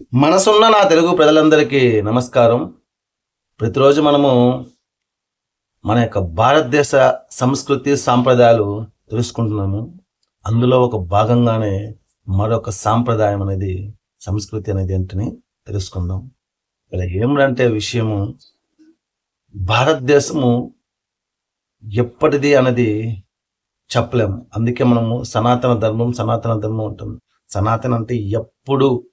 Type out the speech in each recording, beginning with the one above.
మనసున్న నా తెలుగు ప్రజలందరికీ నమస్కారం. ప్రతిరోజు మనము మన యొక్క భారతదేశ సంస్కృతి సాంప్రదాయాలు తెలుసుకుంటున్నాము. అందులో ఒక భాగంగానే మరొక సాంప్రదాయం అనేది సంస్కృతి అనేది ఏంటని తెలుసుకుందాం. ఇక్కడ ఏమిటంటే విషయము భారతదేశము ఎప్పటిది అనేది చెప్పలేము. అందుకే మనము సనాతన ధర్మం సనాతన ధర్మం ఉంటుంది సనాతన అంటే ఎప్పుడు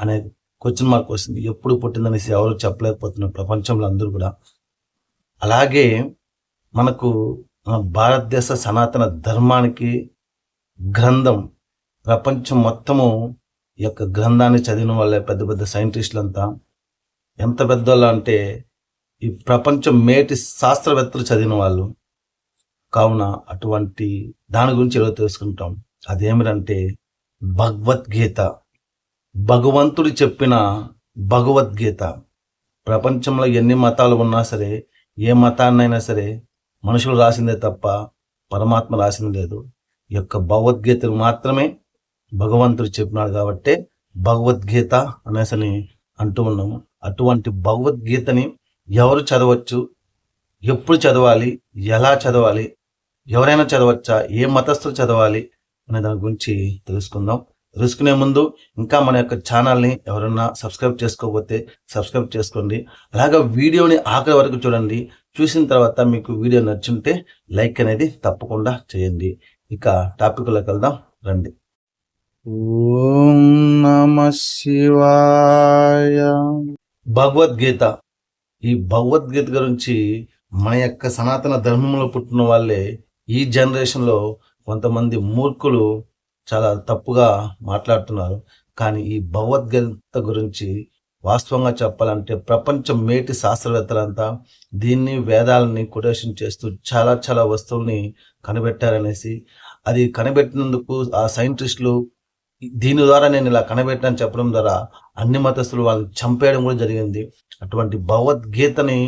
అనేది క్వశ్చన్ మార్క్ వస్తుంది. ఎప్పుడు పుట్టిందనేసి ఎవరు చెప్పలేకపోతున్నారు. ప్రపంచంలో అందరూ కూడా. అలాగే మనకు మన భారతదేశ సనాతన ధర్మానికి గ్రంథం ప్రపంచం మొత్తము ఈ యొక్క గ్రంథాన్ని చదివిన వాళ్ళే పెద్ద పెద్ద సైంటిస్టులంతా ఎంత పెద్దోళ్ళు అంటే ఈ ప్రపంచం మేటి శాస్త్రవేత్తలు చదివిన వాళ్ళు. కావున అటువంటి దాని గురించి ఎలా తెలుసుకుంటాం. అదేమిటంటే భగవద్గీత. భగవంతుడు చెప్పిన భగవద్గీత. ప్రపంచంలో ఎన్ని మతాలు ఉన్నా సరే ఏ మతాన్నైనా సరే మనుషులు రాసిందే తప్ప పరమాత్మ రాసింది లేదు. ఈ యొక్క భగవద్గీతను మాత్రమే భగవంతుడు చెప్పినాడు కాబట్టే భగవద్గీత అనేసని అంటూ ఉన్నాము అటువంటి భగవద్గీతని ఎవరు చదవచ్చు ఎప్పుడు చదవాలి ఎలా చదవాలి ఎవరైనా చదవచ్చా ఏ మతస్థులు చదవాలి అనే దాని గురించి తెలుసుకుందాం. తెలుసుకునే ముందు ఇంకా మన యొక్క ఛానల్ని ఎవరైనా సబ్స్క్రైబ్ చేసుకోకపోతే సబ్స్క్రైబ్ చేసుకోండి. అలాగే వీడియోని ఆఖరి వరకు చూడండి. చూసిన తర్వాత మీకు వీడియో నచ్చుంటే లైక్ అనేది తప్పకుండా చేయండి. ఇక టాపిక్లోకి వెళ్దాం. రండి. ఓం నమ శివాయ. భగవద్గీత. ఈ భగవద్గీత గురించి మన యొక్క సనాతన ధర్మంలో పుట్టిన వాళ్ళే ఈ జనరేషన్లో కొంతమంది మూర్ఖులు చాలా తప్పుగా మాట్లాడుతున్నారు. కానీ ఈ భగవద్గీత గురించి వాస్తవంగా చెప్పాలంటే ప్రపంచం మేటి శాస్త్రవేత్తలంతా దీన్ని వేదాలని కొటేషన్ చేస్తూ చాలా చాలా వస్తువుల్ని కనిపెట్టారనేసి అది కనిపెట్టినందుకు ఆ సైంటిస్టులు దీని ద్వారా నేను ఇలా కనిపెట్టాను చెప్పడం ద్వారా అన్ని మతస్థులు వాళ్ళని చంపేయడం కూడా జరిగింది. అటువంటి భగవద్గీతని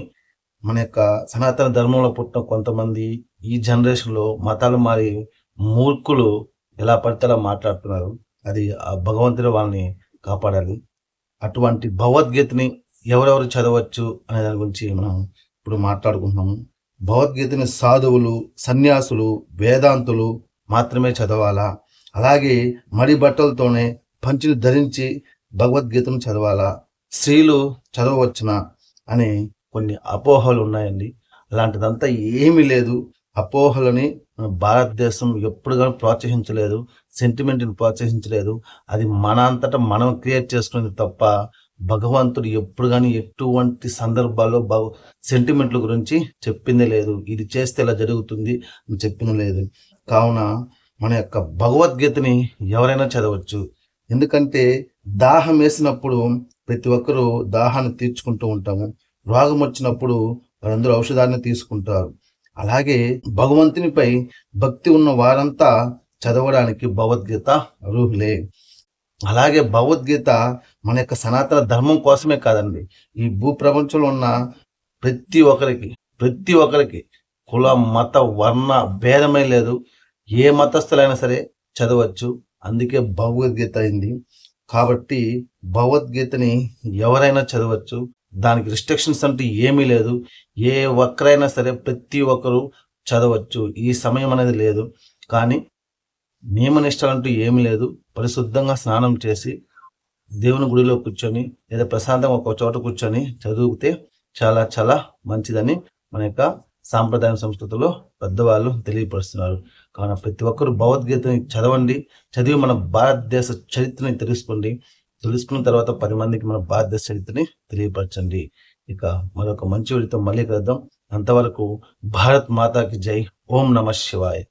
మన యొక్క సనాతన ధర్మంలో పుట్టిన కొంతమంది ఈ జనరేషన్లో మతాలు మారి మూర్ఖులు ఎలా పడితే అలా మాట్లాడుతున్నారు. అది ఆ భగవంతుడు వాళ్ళని కాపాడాలి. అటువంటి భగవద్గీతని ఎవరెవరు చదవచ్చు అనే దాని గురించి మనం ఇప్పుడు మాట్లాడుకుంటున్నాము. భగవద్గీతని సాధువులు సన్యాసులు వేదాంతులు మాత్రమే చదవాలా? అలాగే మడి బట్టలతోనే పంచిని ధరించి భగవద్గీతను చదవాలా? స్త్రీలు చదవచ్చునా అని కొన్ని అపోహలు ఉన్నాయండి. అలాంటిదంతా ఏమీ లేదు. అపోహలని భారతదేశం ఎప్పుడు కానీ ప్రోత్సహించలేదు సెంటిమెంట్ని ప్రోత్సహించలేదు. అది మన అంతటా మనం క్రియేట్ చేసుకునేది తప్ప భగవంతుడు ఎప్పుడు కానీ ఎటువంటి సందర్భాల్లో భగ సెంటిమెంట్ల గురించి చెప్పిందే లేదు. ఇది చేస్తే ఇలా జరుగుతుంది అని చెప్పింది లేదు. కావున మన యొక్క భగవద్గీతని ఎవరైనా చదవచ్చు. ఎందుకంటే దాహం వేసినప్పుడు ప్రతి ఒక్కరూ దాహాన్ని తీర్చుకుంటూ ఉంటాము. రోగం వచ్చినప్పుడు వారందరూ ఔషధాన్ని తీసుకుంటారు. అలాగే భగవంతునిపై భక్తి ఉన్న వారంతా చదవడానికి భగవద్గీత అర్హులే. అలాగే భగవద్గీత మన యొక్క సనాతన ధర్మం కోసమే కాదండి. ఈ భూ ప్రపంచంలో ఉన్న ప్రతి ఒక్కరికి ప్రతి ఒక్కరికి కుల మత వర్ణ భేదమే లేదు. ఏ మతస్థులైనా సరే చదవచ్చు. అందుకే భగవద్గీత అయింది. కాబట్టి భగవద్గీతని ఎవరైనా చదవచ్చు. దానికి రిస్ట్రిక్షన్స్ అంటూ ఏమీ లేదు. ఏ ఒక్కరైనా సరే ప్రతి ఒక్కరు చదవచ్చు. ఈ సమయం అనేది లేదు. కానీ నియమనిష్టలు అంటూ ఏమీ లేదు. పరిశుద్ధంగా స్నానం చేసి దేవుని గుడిలో కూర్చొని లేదా ప్రశాంతంగా ఒక చోట కూర్చొని చదివితే చాలా చాలా మంచిదని మన యొక్క సాంప్రదాయ సంస్కృతిలో పెద్దవాళ్ళు తెలియపరుస్తున్నారు. కావున ప్రతి ఒక్కరు భగవద్గీతని చదవండి. చదివి మన భారతదేశ చరిత్రని తెలుసుకోండి. తెలుసుకున్న తర్వాత పది మందికి మన భారతదేశ చరిత్రని తెలియపరచండి. ఇక మరొక మంచి వీడితో మళ్ళీ కలుద్దాం. అంతవరకు భారత్ మాతాకి జై. ఓం నమ శివాయ్.